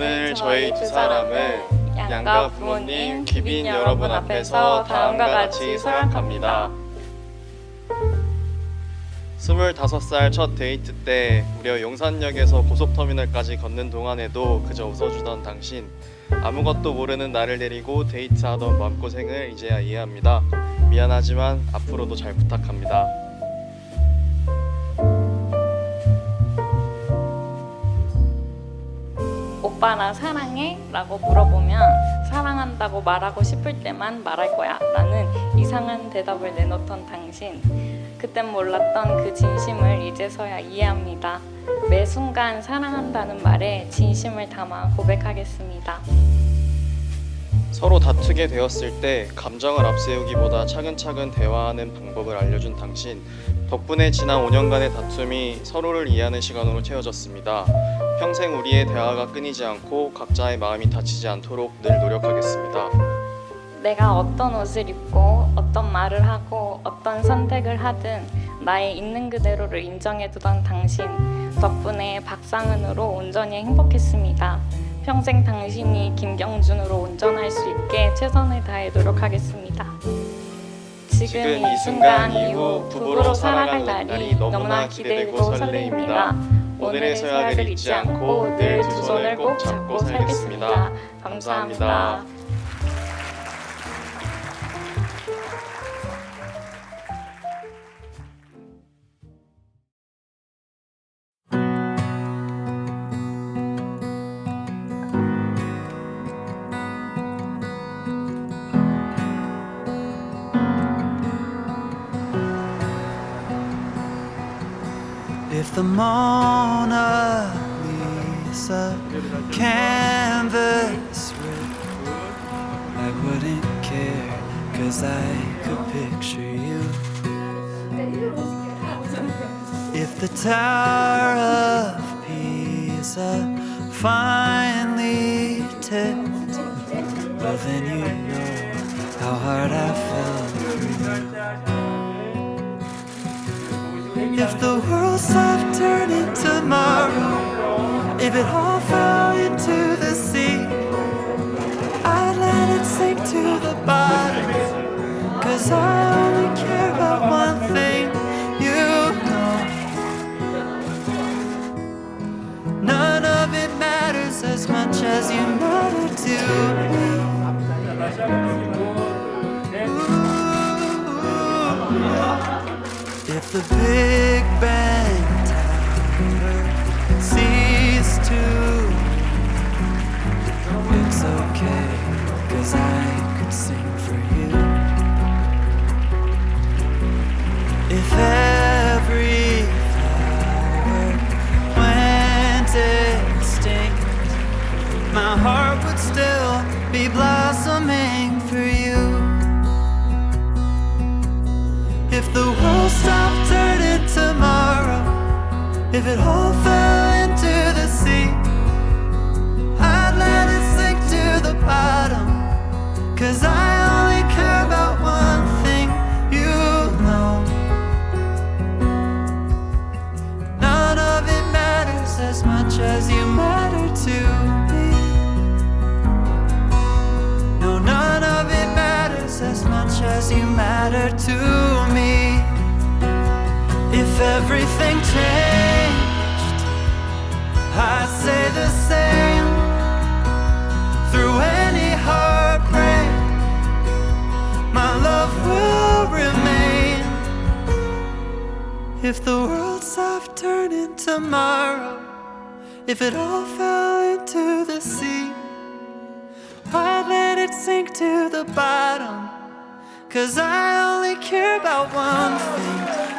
오늘 저희 두 사람은 양가 부모님, 귀빈 여러분 앞에서 다음과 같이 서약합니다. 25살 첫 데이트 때 무려 용산역에서 고속터미널까지 걷는 동안에도 그저 웃어주던 당신 아무것도 모르는 나를 데리고 데이트하던 마음고생을 이제야 이해합니다. 미안하지만 앞으로도 잘 부탁합니다. 오빠 나 사랑해? 라고 물어보면 사랑한다고 말하고 싶을 때만 말할 거야. 라는 이상한 대답을 내놓던 당신. 그땐 몰랐던 그 진심을 이제서야 이해합니다. 매 순간 사랑한다는 말에 진심을 담아 고백하겠습니다 서로 다투게 되었을 때 감정을 앞세우기보다 차근차근 대화하는 방법을 알려준 당신 덕분에 지난 5년간의 다툼이 서로를 이해하는 시간으로 채워졌습니다. 평생 우리의 대화가 끊이지 않고 각자의 마음이 다치지 않도록 늘 노력하겠습니다. 내가 어떤 옷을 입고 어떤 말을 하고 어떤 선택을 하든 나의 있는 그대로를 인정해두던 당신 덕분에 박상은으로 온전히 행복했습니다. 평생 당신이 김경준으로 운전할 수 있게 최선을 다해 노력하겠습니다. 지금 이 순간 이후 부부로 살아갈 날이 너무나 기대되고 설레입니다. 오늘의 서약을 잊지 않고 늘 두 손을 꼭 잡고 살겠습니다. 감사합니다. If the Mona Lisa canvas ripped, I wouldn't care, cause I could picture you. If the Tower of Pisa finally tipped, well then you know how hard I fell for you. If the world stopped turning tomorrow, if it all fell into the sea, I'd let it sink to the bottom. Cause I only care about one thing, you know. None of it matters as much as you matter to me. If the Big Bang Tower ceased to It's okay, cause I could sing for you. If every flower went extinct My heart would still be blossoming if it all fell into the sea, I'd let it sink to the bottom. Cause I only care about one thing, you know. None of it matters as much as you matter to me. No, none of it matters as much as you matter to me. If everything changed, I'd say the same. Through any heartbreak, my love will remain. If the world stopped turning tomorrow, if it all fell into the sea. I'd let it sink to the bottom. Cause I only care about one thing